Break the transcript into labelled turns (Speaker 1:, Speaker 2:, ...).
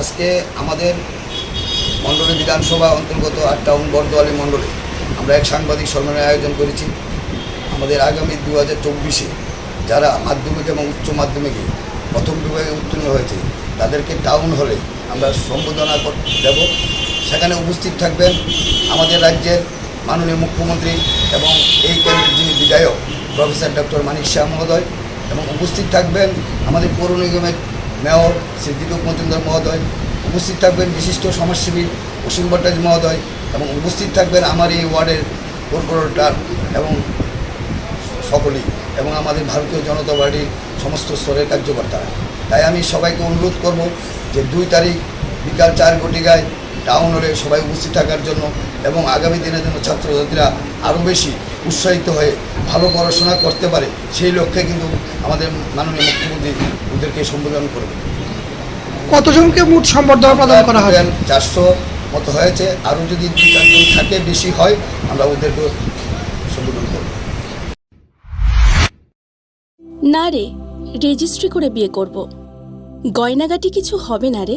Speaker 1: আজকে আমাদের মণ্ডলী বিধানসভা অন্তর্গত আট টাউন বর্দোয়ালি মণ্ডলে। আমরা এক সাংবাদিক সম্মেলনের আয়োজন করেছি। আমাদের আগামী দু হাজার চব্বিশে যারা মাধ্যমিক এবং উচ্চ মাধ্যমিকে প্রথম বিভাগে উত্তীর্ণ হয়েছে, তাদেরকে টাউন হলে আমরা সম্বোধনা দেব। সেখানে উপস্থিত থাকবেন আমাদের রাজ্যের মাননীয় মুখ্যমন্ত্রী এবং এই কেন্দ্রের যিনি বিধায়ক, প্রফেসর ডক্টর মানিক শাহ মহোদয় এবং উপস্থিত থাকবেন আমাদের পৌর নিগমের মেয়র দীপক মজুমদার মহোদয়, উপস্থিত থাকবেন বিশিষ্ট সমাজসেবী অসীম ভট্টাচার্য মহোদয় এবং উপস্থিত থাকবেন আমার এই ওয়ার্ডের কর্পোরেটর এবং সকলেই এবং আমাদের ভারতীয় জনতা পার্টির সমস্ত স্তরের কার্যকর্তারা। তাই আমি সবাইকে অনুরোধ করব যে দুই তারিখ বিকাল চার ঘটিকায় টাউন হলে সবাই উপস্থিত থাকার জন্য এবং আগামী দিনের জন্য ছাত্রছাত্রীরা আরও বেশি উৎসাহিত হয়ে ভালো পড়াশোনা করতে পারে সেই লক্ষ্যে কিন্তু আমাদের মাননীয় মুখ্যমন্ত্রী ওদেরকে সম্বোধন করবে
Speaker 2: কতজনকে মোট সম্বর্ধনা প্রদান করা হয়?
Speaker 1: চারশো মতো হয়েছে আরও যদি দু চারজন থাকে বেশি হয় আমরা ওদেরকে সম্বোধন করব।
Speaker 3: না রে রেজিস্ট্রি করে বিয়ে করব। গয়নাগাটি কিছু হবে না রে?